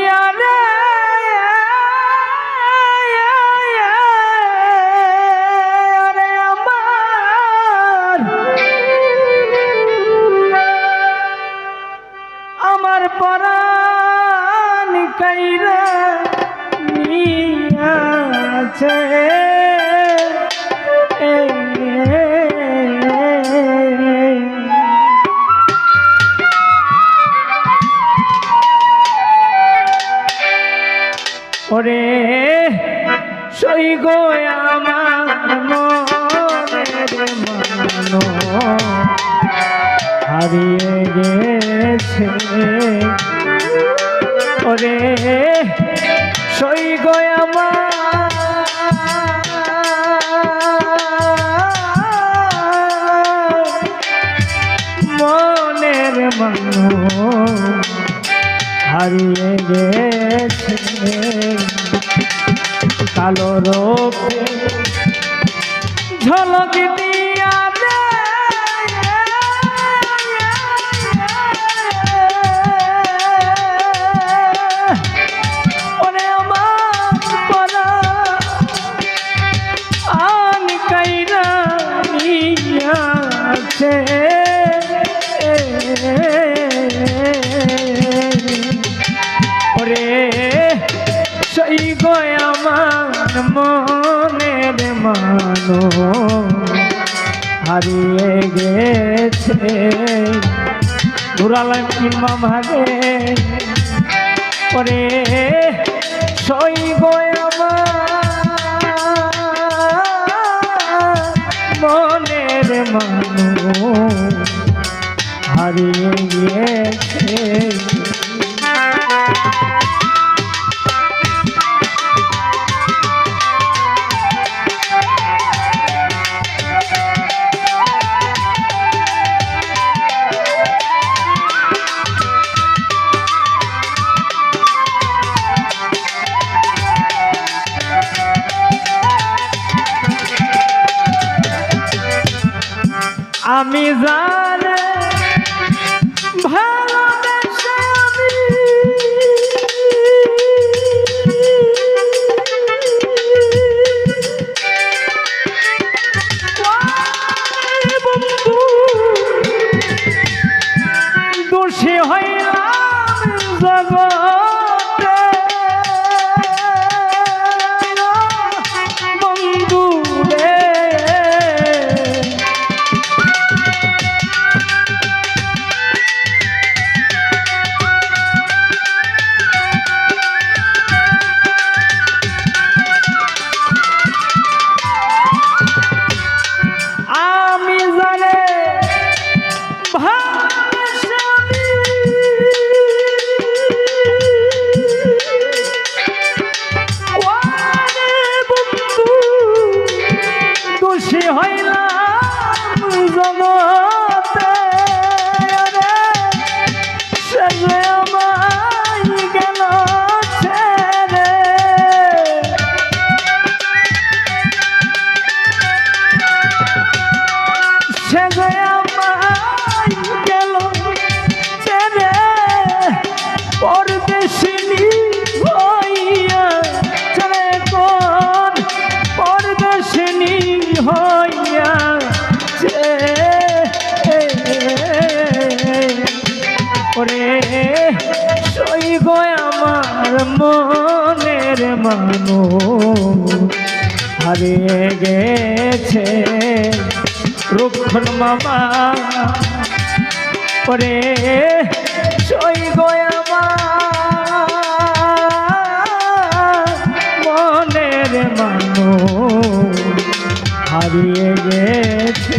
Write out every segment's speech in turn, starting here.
ঝলক রে আমার পরাণ কাইরা নিয়াছে হারিয়ে গেছে। ওরে সই গো আমার। মনের মানো হারিয়ে গেছে। কালো রূপে ঝলক দিয়া হারিয়ে গেছে। ঘুরালাম কিংবা ভাগে। ওরে সই মনের মানো হারিয়ে গিয়েছে। আমি জানে ভালোবেসে আমি। বন্ধু দোষী হইলাম জগতে সে আমায় গেল, ছেড়ে পরদেশিনী হইয়া চলে কোন পরদেশিনী হইয়া ওরে সই গো আমার মনের মানু হারিয়ে গেছে রুক্ষণ মামা। ওরে সই গয়ামা মনের মানো হারিয়ে গেছে।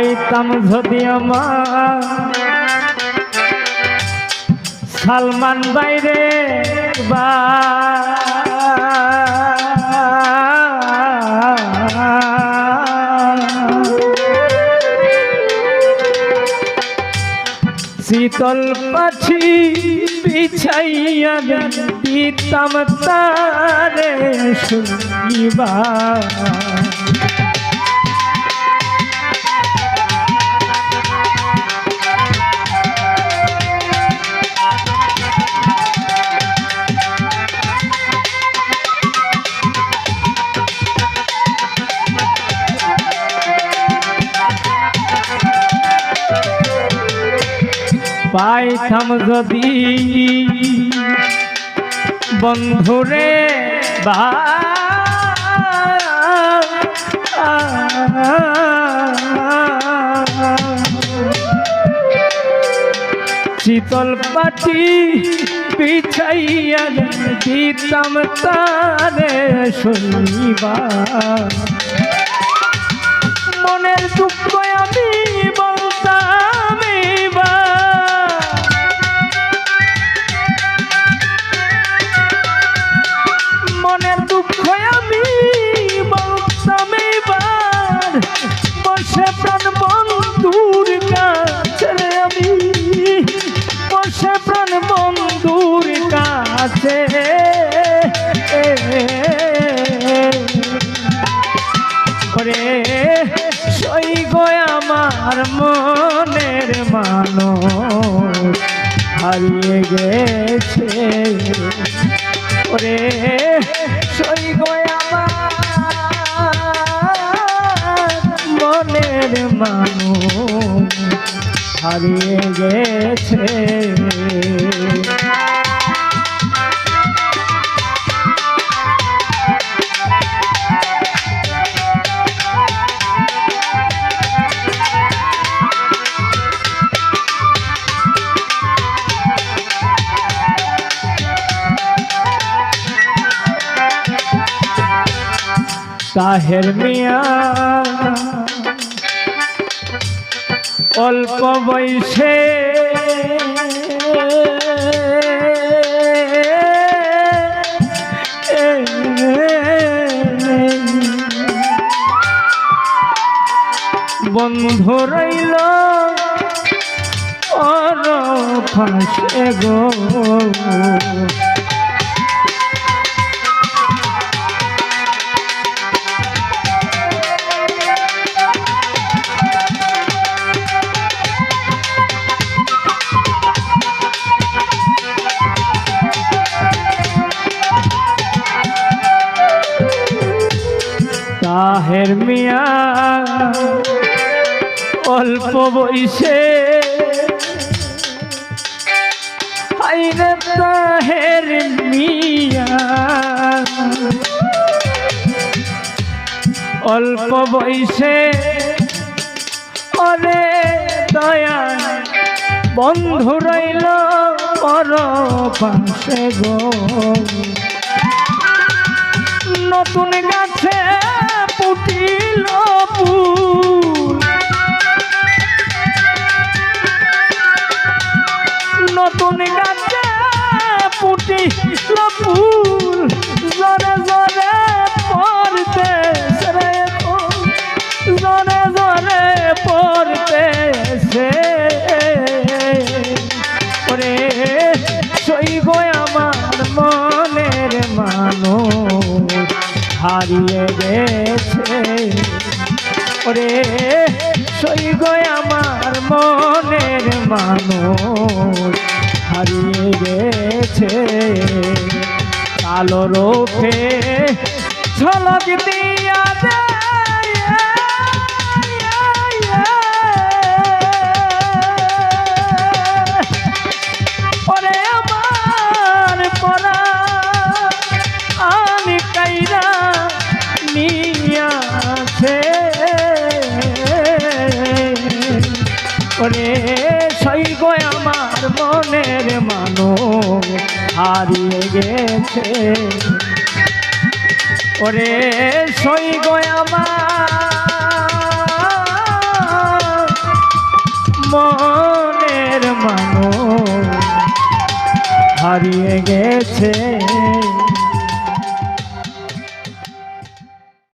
পাইতাম যদি আমার। সালমান বাইরে বা। শীতল পাছি বিছাইয়া দিতাম তারে শুনিবা পাইতাম যদি। বন্ধুরে বা শীতল পাটি পিছাইয়া দিতাম তারে শুনিবা মনের দুঃখ কাছে করে সই গো আমার মনের মানো হারিয়ে গেছে। ওরে সই গো আমার মনের মানো হারিয়ে গেছে। তাহের মিয়া। অল্প বয়সে বন্ধু রইল অর ফাঁসে গো অল্প বয়সে আইরে তাহের মিয়া। অল্প বয়সে অরে দয়া বন্ধু রইল পর পাশে গো। নতুন গাছে পুটিল ফুল নতুন গাছে পুটিল ফুল। জরে জরে পড়তে রে জরে জরে পড়তে সে ওরে গো আমার মনের মানুষ, হারিয়ে গেছে ওরে সই গয় আমার মনের মানুষ। হারিয়ে গেছে কালো রোখে ঝলক দিয়া হারিয়ে গেছে ওরে সই আমার মনের মানুষ হারিয়ে গেছে